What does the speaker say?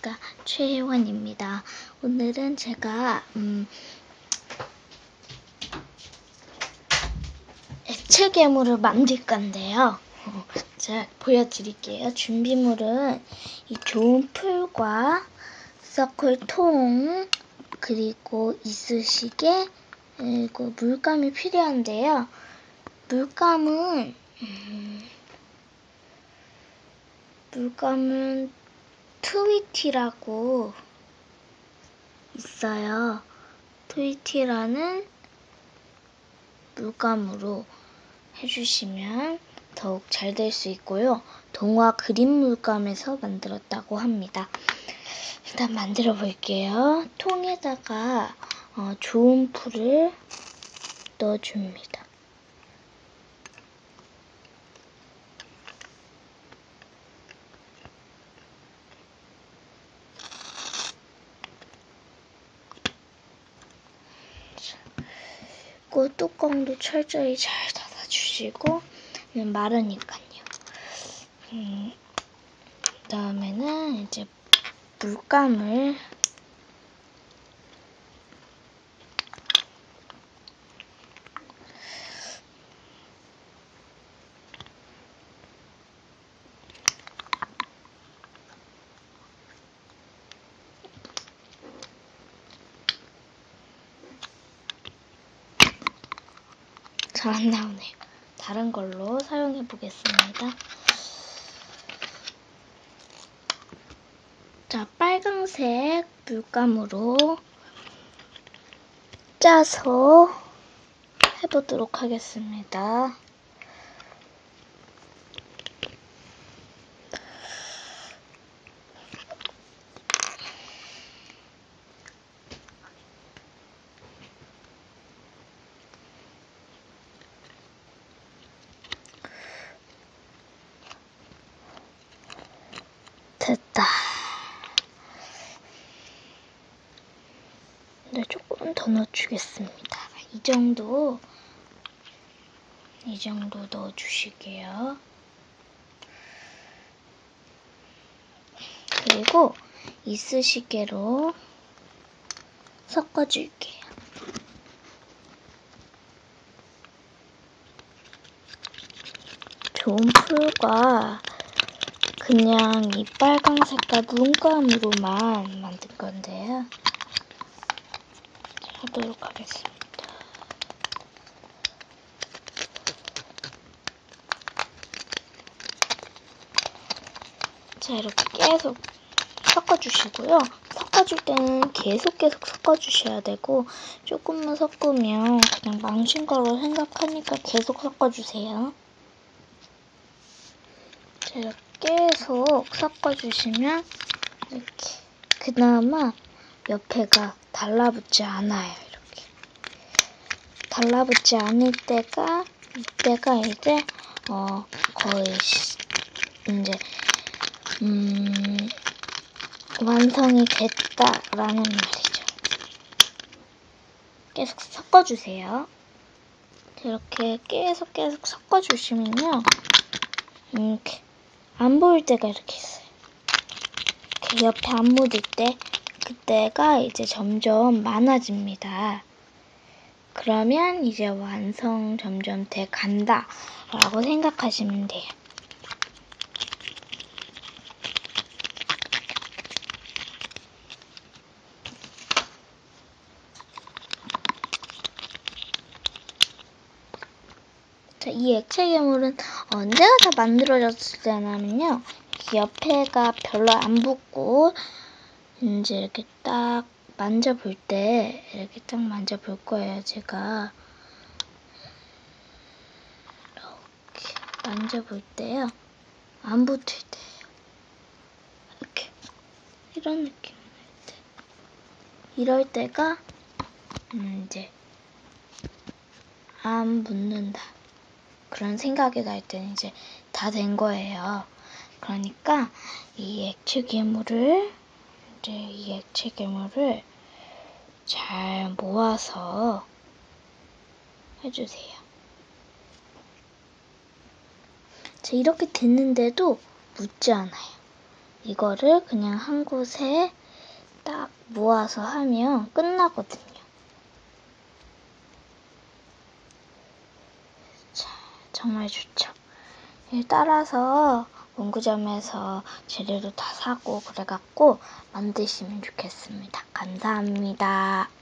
안녕하십니까 최혜원입니다. 오늘은 제가 음, 액체 괴물을 만들 건데요. 어, 자 보여드릴게요. 준비물은 이 좋은 풀과 서클 통 그리고 이쑤시개 그리고 물감이 필요한데요. 물감은 음, 물감은 트위티라고 있어요. 트위티라는 물감으로 해주시면 더욱 잘 될 수 있고요. 동화 그림 물감에서 만들었다고 합니다. 일단 만들어 볼게요. 통에다가 어, 좋은 풀을 넣어줍니다. 그리고 뚜껑도 철저히 잘 닫아주시고 마르니까요. 음, 그다음에는 이제 물감을 잘 안 나오네요. 다른 걸로 사용해 보겠습니다. 자, 빨강색 물감으로 짜서 해보도록 하겠습니다. 네, 조금 더 넣어주겠습니다. 이 정도, 이 정도 넣어주시게요. 그리고 이쑤시개로 섞어줄게요. 좋은 풀과 그냥 이 빨강 색깔 물감으로만 만든 건데요. 하도록 하겠습니다. 자, 이렇게 계속 섞어주시고요. 섞어줄 때는 계속 계속 섞어주셔야 되고 조금만 섞으면 그냥 망신 거로 생각하니까 계속 섞어주세요. 자, 이렇게 계속 섞어주시면 이렇게 그나마 옆에가 달라붙지 않아요. 이렇게 달라붙지 않을 때가 이때가 이제 어 거의 시, 이제 음 완성이 됐다라는 말이죠. 계속 섞어주세요. 이렇게 계속 계속 섞어주시면요. 이렇게 안 보일 때가 이렇게 있어요. 이렇게 옆에 안 묻을 때그 때가 이제 점점 많아집니다. 그러면 이제 완성 점점 돼 간다 라고 생각하시면 돼요. 자, 이 액체 괴물은 언제가 다 만들어졌을 때냐면요. 옆에가 별로 안 붙고 이제 이렇게 딱 만져볼 때 이렇게 딱 만져볼 거예요. 제가 이렇게 만져볼 때요. 안 붙을 때예요. 이렇게 이런 느낌 날 때. 이럴 때가 음, 이제 안 붙는다. 그런 생각이 날 때는 이제 다 된 거예요. 그러니까 이 액체 괴물을 이제 이 액체 괴물을 잘 모아서 해주세요. 자, 이렇게 됐는데도 묻지 않아요. 이거를 그냥 한 곳에 딱 모아서 하면 끝나거든요. 자, 정말 좋죠. 이 따라서 문구점에서 재료도 다 사고 그래갖고 만드시면 좋겠습니다. 감사합니다.